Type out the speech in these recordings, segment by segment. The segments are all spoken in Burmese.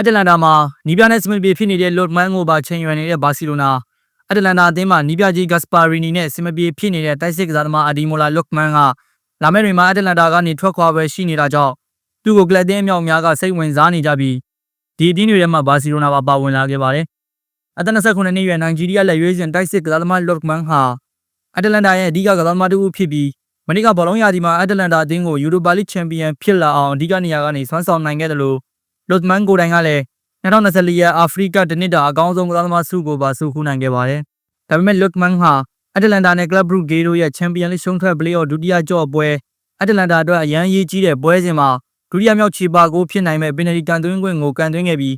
အတလန်တာမှာနီးပြနဲ့စမစ်ပြေဖြစ်နေတဲ့လော့မန်ကိုပါချိန်ရွယ်နေတဲ့ဘာစီလိုနာအတလန်တာအသင်းမှာနီးပြကြီးဂတ်စပါရီနီနဲ့စမစ်ပြေဖြစ်နေတဲ့တိုက်စစ်ကစားသမားအဒီမိုလာလော့မန်ကလာမယ့်တွင်မှာအတလန်တာကနေထွက်ခွာပဲရှိနေတာကြောင့်သူ့ကိုကလပ်တင်းအမြောက်များကစိတ်ဝင်စားနေကြပြီးဒီအသင်းတွေထဲမှာဘာစီလိုနာပါပါဝင်လာခဲ့ပါတယ်အသက်29နှစ်အရွယ်နိုင်ဂျီးရီးယားလက်ရွေးစင်တိုက်စစ်ကစားသမားလော့မန်ဟာအတလန်တာရဲ့အဓိကကစားသမားတစ်ဦးဖြစ်ပြီးမနေ့ကဘောလုံးရာသီမှာအတလန်တာအသင်းကိုယူရိုပါလိချန်ပီယံဖြစ်လာအောင်အဓိကနေရာကနေဆွမ်းဆောင်နိုင်ခဲ့တယ်လို့ လော့မန်ကိုယ်တိုင်ကလည်း2024ရဲ့အာဖရိကတနစ်တာအကောင်းဆုံးကစားသမားဆုကိုပါဆုခူးနိုင်ခဲ့ပါတယ်။ဒါပေမဲ့လွတ်မန်ဟာအတလန်တာနဲ့ကလပ်ဘရူဂေတို့ရဲ့ချန်ပီယံလိရှုံးထွက်ပလေးအော်ဒုတိယကြော့ပွဲအတလန်တာအတွက်အရန်ရေးကြီးတဲ့ပွဲစဉ်မှာဒုတိယမြောက်ချီပါကိုဖြစ်နိုင်မဲ့ပင်နတီကန်သွင်းခွင့်ကိုကန်သွင်းခဲ့ပြီး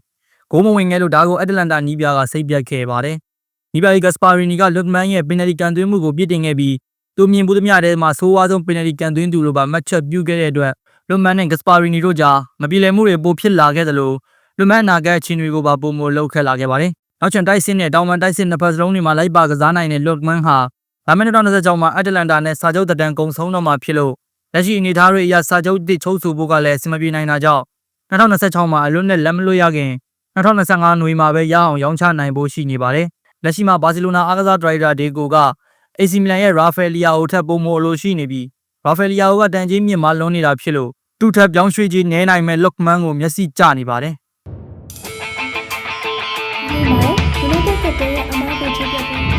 ဂိုးမဝင်ခဲ့လို့ဒါကိုအတလန်တာနီးပြားကစိတ်ပြတ်ခဲ့ပါတယ်။နီးပြားဂတ်စပါရီနီကလွတ်မန်ရဲ့ပင်နတီကန်သွင်းမှုကိုပြစ်တင်ခဲ့ပြီးသူမြင်မှုသမျှထဲမှာဆိုးဝါးဆုံးပင်နတီကန်သွင်းသူလိုပါမှတ်ချက်ပြုခဲ့တဲ့အတွက် လွတ်မန်နဲ့ဂတ်စပါရီနီတို့ကြားမပြေလည်မှုတွေပိုဖြစ်လာခဲ့သလိုလူမန်နာကချင်းတွေကိုပါပုံမလောက်ခက်လာခဲ့ပါတယ်။နောက်ချန်တိုက်စစ်နဲ့တောင်ပန်တိုက်စစ်နှစ်ဖက်စလုံးတွေမှာလိုက်ပါကစားနိုင်တဲ့လော့မန်ဟာလာမယ့်2026မှာအတလန်တာနဲ့စာချုပ်တန်ကုံဆုံးတော့မှာဖြစ်လို့လက်ရှိအနေအထားတွေအရစာချုပ်တစ်ချုပ်ဆိုဖို့ကလည်းအဆင်မပြေနိုင်တာကြောင့်2026မှာအလွတ်နဲ့လက်မလွတ်ရခင်2025နွေမှာပဲရအောင်ရောင်းချနိုင်ဖို့ရှိနေပါတယ်။လက်ရှိမှာဘာစီလိုနာအားကစားဒရိုက်တာဒေကိုကအေစီမီလန်ရဲ့ရာဖယ်လီယာအိုထက်ပုံမလို့ရှိနေပြီး ရာဖယ်လီယာအိုကတန်ကြီးမြင့်မှလွန်နေတာဖြစ်လို့တူထပ်ပြောင်းရွှေ့ကြီးနဲနိုင်မဲ့လော့ကမန်ကိုမျက်စိကျနေပါတယ်။ဒီမှာဒီလိုတက်တဲ့အမားကိုချစ်တဲ့